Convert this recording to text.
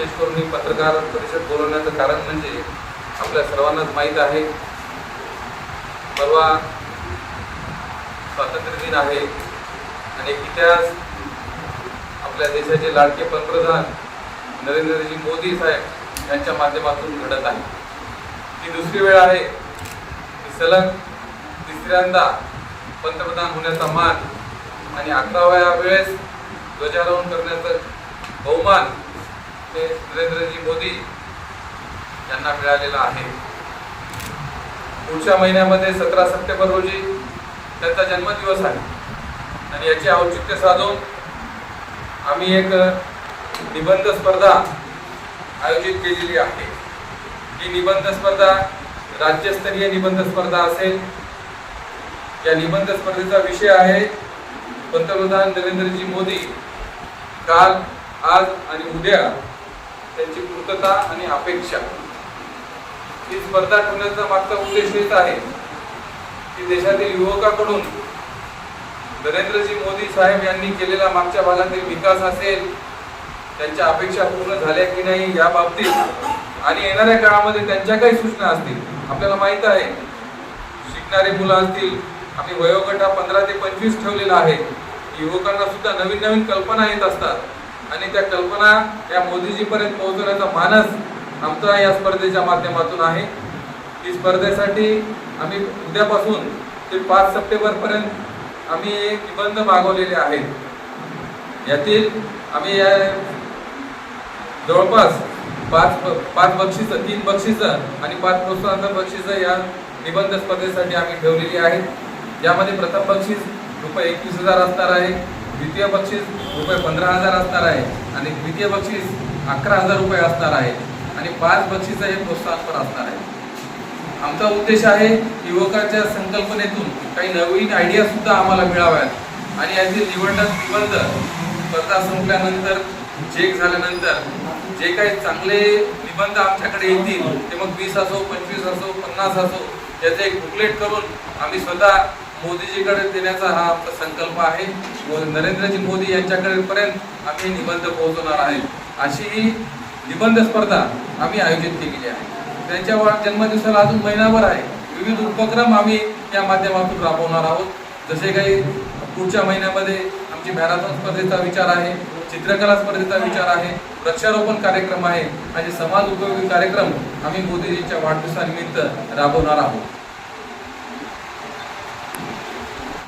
विशेष करून ही पत्रकार परिषद बोलवण्याचं कारण म्हणजे आपल्या सर्वांनाच माहीत आहे. परवा स्वातंत्र्य दिन आहे आणि इतिहास आपल्या देशाचे लाडके पंतप्रधान नरेंद्रजी मोदी साहेब यांच्या माध्यमातून घडत आहे. ही दुसरी वेळ आहे. की सलग तिसऱ्यांदा पंतप्रधान होण्याचा मान आणि अकराव्या वेळेस ध्वजारोहण करण्याचं बहुमान ते नरेंद्रजी मोदी यांना मिळालेला आहे. पुढच्या महिन्यामध्ये सतरा सप्टेंबर रोजी त्यांचा जन्मदिवस आहे. आणि याचे औचित्य साधून आम्ही एक निबंध स्पर्धा आयोजित केलेली आहे. ही निबंध स्पर्धा राज्यस्तरीय निबंध स्पर्धा असेल. या निबंध स्पर्धेचा विषय आहे पंतप्रधान नरेंद्रजी मोदी. काल आज आणि उद्या त्यांची पूर्तता आणि अपेक्षा. ही स्पर्धा ठेवण्याचा मागचा उद्देश हेच आहे की देशातील युवकाकडून नरेंद्रजी मोदी साहेब यांनी केलेला मागच्या भागातील विकास असेल त्यांच्या अपेक्षा पूर्ण झाल्या की नाही या बाबतीत आणि येणाऱ्या काळामध्ये त्यांच्या काही सूचना असतील आपल्याला माहीत आहे. शिकणारे मुलं असतील आम्ही वयोगट हा पंधरा ते पंचवीस ठेवलेला आहे. युवकांना सुद्धा नवीन नवीन कल्पना येत असतात. आणि त्या कल्पना या मोदीजीपर्यंत पोहोचवण्याचा मानस आमचा या स्पर्धेच्या माध्यमातून आहे. ही स्पर्धेसाठी आम्ही उद्यापासून ते पाच सप्टेंबरपर्यंत आम्ही एक निबंध मागवलेले आहेत. यातील आम्ही या जवळपास पाच पाच बक्षिसं तीन बक्षिसं आणि पाच प्रोत्साहन बक्षिसं या निबंध स्पर्धेसाठी आम्ही ठेवलेली आहेत. यामध्ये प्रथम बक्षीस रुपये एकवीस हजार असणार आहे. द्वितीय बक्षीस रुपये पंधरा हजार असणार आहे आणि द्वितीय बक्षीस अकरा हजार रुपये असणार आहे आणि पाच बक्षीस हे प्रोत्साहनपर असणार आहे. आमचा उद्देश आहे युवकांच्या संकल्पनेतून काही नवीन आयडिया सुद्धा आम्हाला मिळाव्यात. आणि यातील निवडणूक निबंध स्पर्धा संपल्यानंतर चेक झाल्यानंतर जे काही चांगले निबंध आमच्याकडे येतील ते मग वीस असो पंचवीस असो पन्नास असो याचं एक बुकलेट करून आम्ही स्वतः मोदीजीकडे देण्याचा हा आमचा संकल्प आहे. व नरेंद्रजी मोदी यांच्याकडे पर्यंत आम्ही निबंध पोहोचवणार आहे. अशी ही निबंध स्पर्धा आम्ही आयोजित केलेली आहे. त्यांच्या जन्मदिवसाला अजून महिनाभर आहे. विविध उपक्रम आम्ही या माध्यमातून राबवणार आहोत. जसे काही पुढच्या महिन्यामध्ये आमची मॅरेथॉन स्पर्धेचा विचार आहे चित्रकला स्पर्धेचा विचार आहे वृक्षारोपण कार्यक्रम आहे. आणि समाज उपयोगी कार्यक्रम आम्ही मोदीजींच्या वाढदिवसानिमित्त राबवणार आहोत.